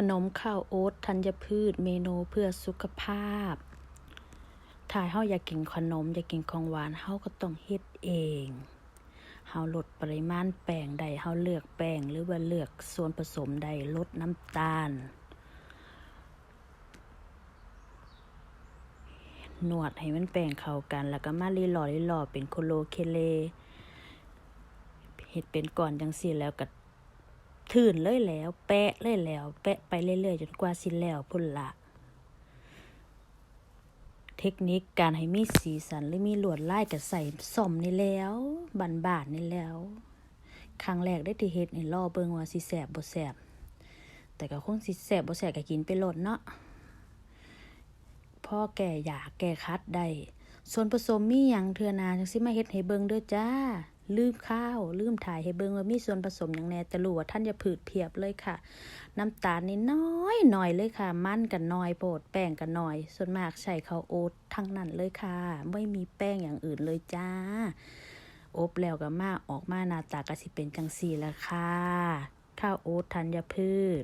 ขนมข้าวโอ๊ตธัญพืช เมนูเพื่อสุขภาพ ถ้าเฮาอยากกินขนม อยากกินของหวานเฮาก็ต้องเฮ็ดเอง เฮาลดปริมาณแป้งใดเฮาเลือกแป้งหรือว่าเลือกส่วนผสมใดลดน้ำตาล นวดให้มันแป้งเข้ากัน แล้วก็มาลีหล่อลีหล่อเป็นโคโลเคเลเฮ็ดเป็นก่อนจังซี่แล้วก็ ทื่นเลยแล้ว แปะเลยแล้ว แปะไปเรื่อยๆจนกว่าสิแล้วพุ่นละเทคนิคการให้มีสีสันหรือมีลวดลายก็ใส่ซ่อมนี่แล้วบานๆนี่แล้ว ครั้งแรกได้ที่เฮ็ดนี่อเบิงว่าสิแสบบ่แสบ แต่ก็คงสิแสบบ่แสบก็กินไปโลดเนาะพ่อแก่อยากแก่คัดได้ส่วนผสมมีหยังเทือนาจังสิมาเฮ็ดให้เบิงเด้อจ้า ลืมข้าว ลืมถ่ายให้เบิ่งว่ามีส่วนผสมหยังแหน่แต่รู้ว่าท่านอย่าผืดเพียบเลยค่ะ น้ำตาลนี่น้อยหน่อยเลยค่ะ มันกันน้อยโปรดแป้งกันน้อย ส่วนมากใช้ข้าวโอ๊ตทั้งนั้นเลยค่ะ ไม่มีแป้งอย่างอื่นเลยจ้า อบแล้วก็มาออกมาหน้าตาก็สิเป็นจังซี่ละค่ะ ข้าวโอ๊ตธัญพืช